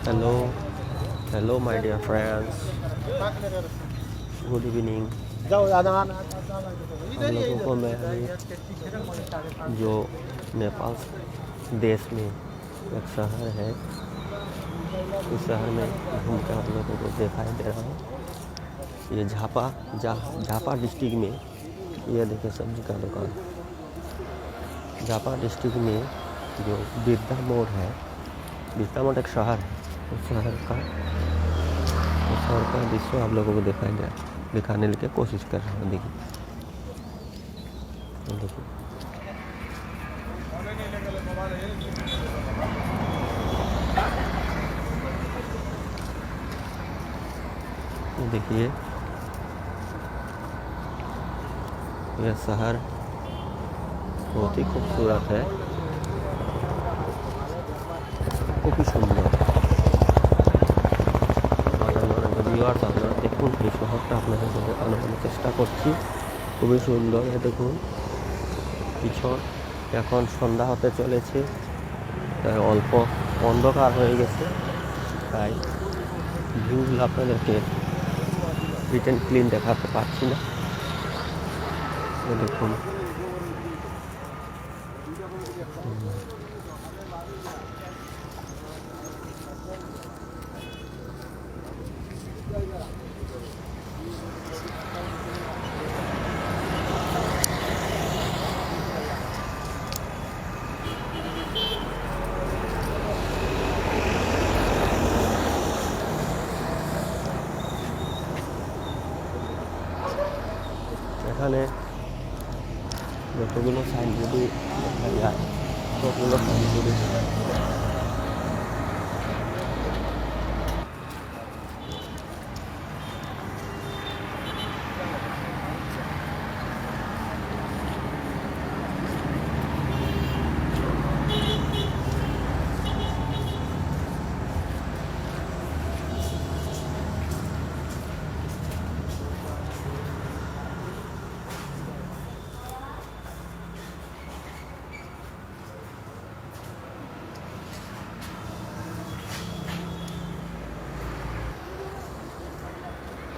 Hello hello my dear friends good evening हम लोगों को मैं जो नेपाल देश में एक शहर है उस शहर में घूम कर आप लोगों को दिखाई दे रहा हूँ ये झापा जा झापा डिस्ट्रिक्ट में ये देखिए सब्ज़ी का दुकान झापा डिस्ट्रिक्ट में जो बिरदा मोड़ है बिरदा मोड़ एक शहर है उस शहर का उस शहर का दृश्य आप लोगों को दिखाया जाए दिखाने लिखे कोशिश कर रहा हूँ, देखिए। देखिए। देखिए, यह शहर बहुत ही खूबसूरत है। काफ़ी सुंदर। ভিউয়ার্স আপনারা দেখুন এই শহরটা আপনাদের সাথে আমি চেষ্টা করছি। খুবই সুন্দর দেখুন। পিছন এখন সন্ধ্যা হতে চলেছে, তাই অল্প অন্ধকার হয়ে গেছে, তাই ভিউগুলো আপনাদেরকে রিটেন ক্লিন দেখাতে পারছি না। দেখুন। এখানে যতগুলো সাইনবোর্ডই দেখা যায় ততগুলো সাইনবোর্ডই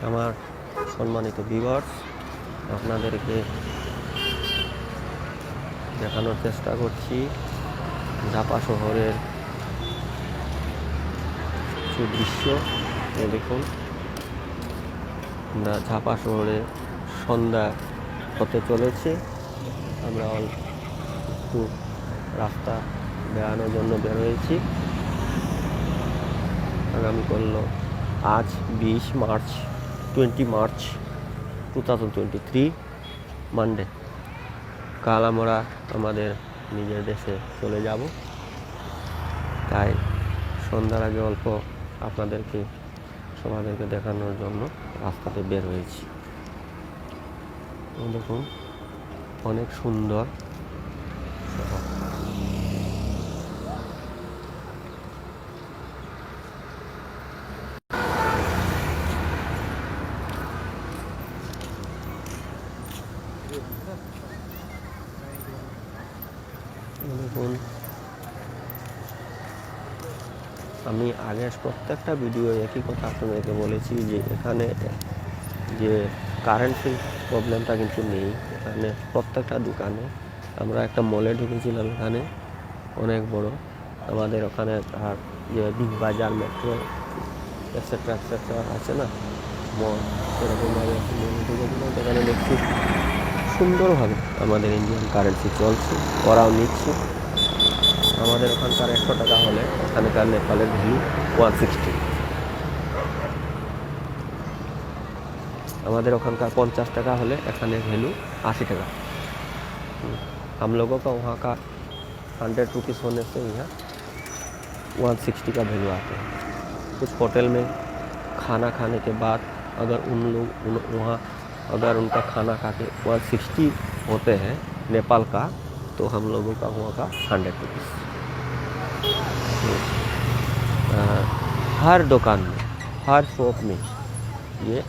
আমার সম্মানিত ভিউয়ার্স আপনাদেরকে দেখানোর চেষ্টা করছি ঝাপা শহরের সুদৃশ্য দেখুন ঝাপা শহরে সন্ধ্যা হতে চলেছে। আমরা একটু রাস্তা বেড়ানোর জন্য বেরোয়েছি আগামী করল আজ বিশ March. Twenty March two thousand twenty three Monday কাল আমরা আমাদের নিজের দেশে চলে যাব। তাই সন্ধ্যার আগে অল্প আপনাদেরকে, সবাইদেরকে দেখানোর জন্য রাস্তাতে বের হয়েছি। দেখুন, অনেক সুন্দর শহর দেখুন আমি আগের প্রত্যেকটা ভিডিও একই কথা আপনাদেরকে বলেছি যে এখানে, যে কারেন্টের প্রবলেমটা কিন্তু নেই। এখানে প্রত্যেকটা দোকানে আমরা একটা মলে ঢুকেছিলাম এখানে, অনেক বড়। আমাদের ওখানে আর যে বিগ বাজার মেট্রো এক্সেট্রা এক্সেট্রা আছে না? মল সেরকমভাবে মলে ঢুকেছিলাম। সেখানে দেখছি সুন্দরভাবে আমাদের ইন্ডিয়ান কারেন্সি চলছে, ওরাও নিচ্ছে। আমাদের ওখানকার একশো টাকা হলে এখানকার নেপালের ভ্যালু ওয়ান সিক্সটি আমাদের ওখানকার पचास টাকা হলে এখানে ভ্যালू अस्सी টাকা हम्म, हम लोगों का वहाँ का हंड्रेड रुपीज़ होने से यहाँ वन सिक्सटी का वैल्यू आते हैं कुछ होटल में खाना खाने के बाद अगर उन लोग उन वहाँ अगर उनका खाना खा के वन सिक्सटी होते हैं नेपाल का तो हम लोगों का वहाँ का हंड्रेड रुपीज़ हर दुकान में, हर शॉप में ये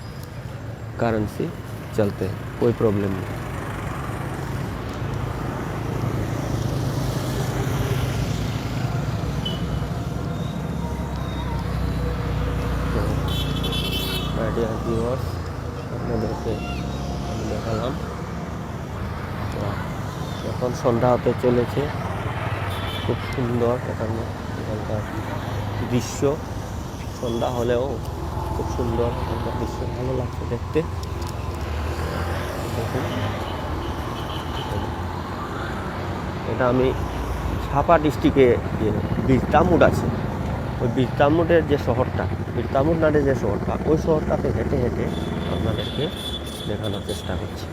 करेंसी चलते हैं, कोई प्रॉब्लम नहीं। तो, तो, सन्धा होते चले খুব সুন্দর এখানে এখানকার দৃশ্য। সন্ধ্যা হলেও খুব সুন্দর এখানকার দৃশ্য। ভালো লাগছে দেখতে। এটা আমি ছাপা ডিস্ট্রিক্টে যে বীরতামুড আছে, ওই বীরতামুডের যে শহরটা বীরতামুড নাডে যে শহরটা, ওই শহরটাতে হেঁটে হেঁটে আপনাদেরকে দেখানোর চেষ্টা করছি।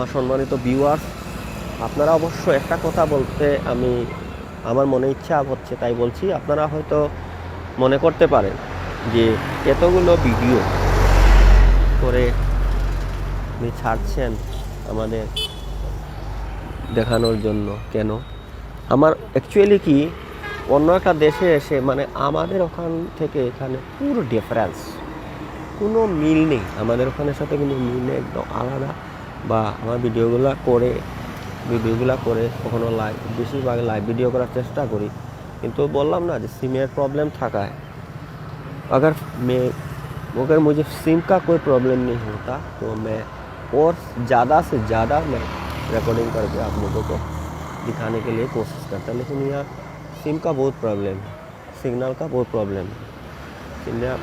আমার সম্মানিত ভিউয়ার্স আপনারা অবশ্য একটা কথা বলতে আমি, আমার মনে ইচ্ছা হচ্ছে তাই বলছি, আপনারা হয়তো মনে করতে পারেন যে এতগুলো ভিডিও করে আপনি ছাড়ছেন আমাদের দেখানোর জন্য, কেন? আমার অ্যাকচুয়ালি কি, অন্য একটা দেশে এসে মানে আমাদের ওখান থেকে এখানে পুরো ডিফারেন্স কোনো মিল নেই, আমাদের ওখানের সাথে কোনো মিল নেই, একদম আলাদা। বা আমার ভিডিওগুলো করে ভিডিওগুলো করে কখনো লাইভ বেশিরভাগ লাইভ ভিডিও করার চেষ্টা করি কিন্তু বললাম না যে सिमेर प्रॉब्लम থাকায় अगर मैं अगर मुझे सिम का कोई प्रॉब्लम नहीं होता तो मैं और ज़्यादा से ज़्यादा मैं रिकॉर्डिंग करके आप लोगों को दिखाने के लिए कोशिश करता लेकिन यहाँ सिम का बहुत प्रॉब्लम है सिग्नल का बहुत प्रॉब्लम है सिग्नल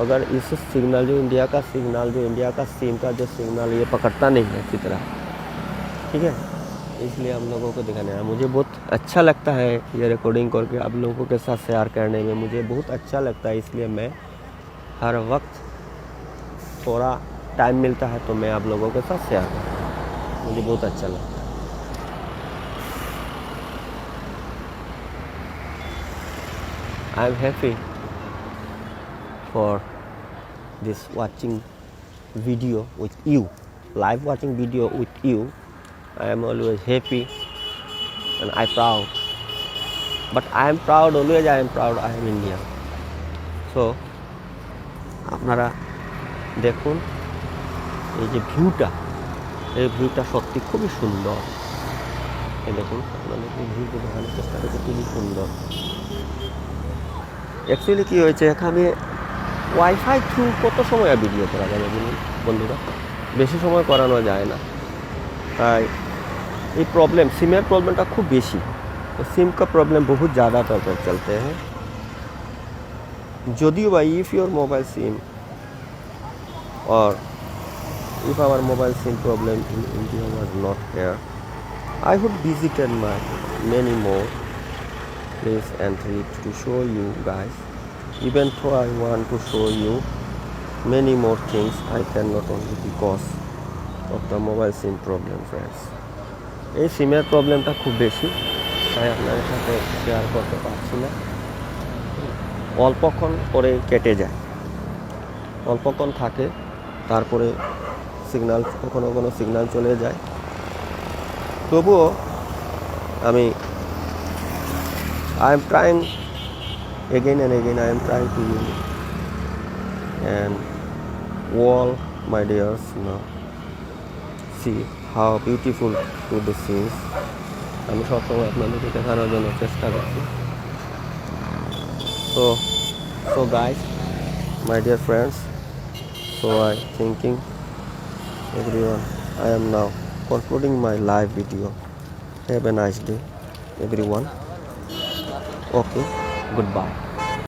अगर इस सिग्नल जो इंडिया का सिग्नल, जो इंडिया का सिम का जो सिग्नल ये पकड़ता नहीं है अच्छी तरह, ठीक है? इसलिए हम लोगों को दिखाने है। मुझे बहुत अच्छा लगता है ये रिकॉर्डिंग करके, आप लोगों के साथ शेयर करने में। मुझे बहुत अच्छा लगता है, इसलिए मैं हर वक्त थोड़ा टाइम मिलता है तो मैं आप लोगों के साथ शेयर करता हूँ। मुझे बहुत अच्छा लगता है। I am happy for this watching video with you live watching video with you i am always happy and i proud but i am proud always i am proud i am indian so আপনারা দেখুন এই যে ভিউটা এই ভিউটা সত্যি খুবই সুন্দর এই দেখুন আপনাদেরকে ভিউটা দেখানোর চেষ্টা করছি খুবই সুন্দর অ্যাকচুয়ালি কী হয়েছে এখানে ওয়াইফাই থ্রু কত সময় ভিডিও করা যাবে বলুন, বন্ধুরা? বেশি সময় করানো যায় না। তাই এই প্রবলেম সিমের প্রবলেমটা খুব বেশি। তো का প্রবলেম বহুত ज़्यादा तौर पर चलते যদিও বা if your mobile SIM or if our mobile SIM problem in India was not here I would visited my many more place and trip to show you guys even though I want to show you many more things, I cannot only because of the mobile SIM problem, friends. এই সিমের প্রবলেমটা খুব বেশি, তাই আপনাদের সাথে share করতে পারছি না। অল্পক্ষণ করে কেটে যায়। অল্পক্ষণ থাকে, তারপরে সিগনাল কখনো কোনো সিগনাল চলে যায়। তবুও আমি I am trying again and again I am trying to use it. And all my dears now see how beautiful to the scenes আমি সবসময় আপনাদেরকে দেখানোর জন্য চেষ্টা করছি so so guys my dear friends so I thinking everyone I am now concluding my live video have a nice day everyone okay goodbye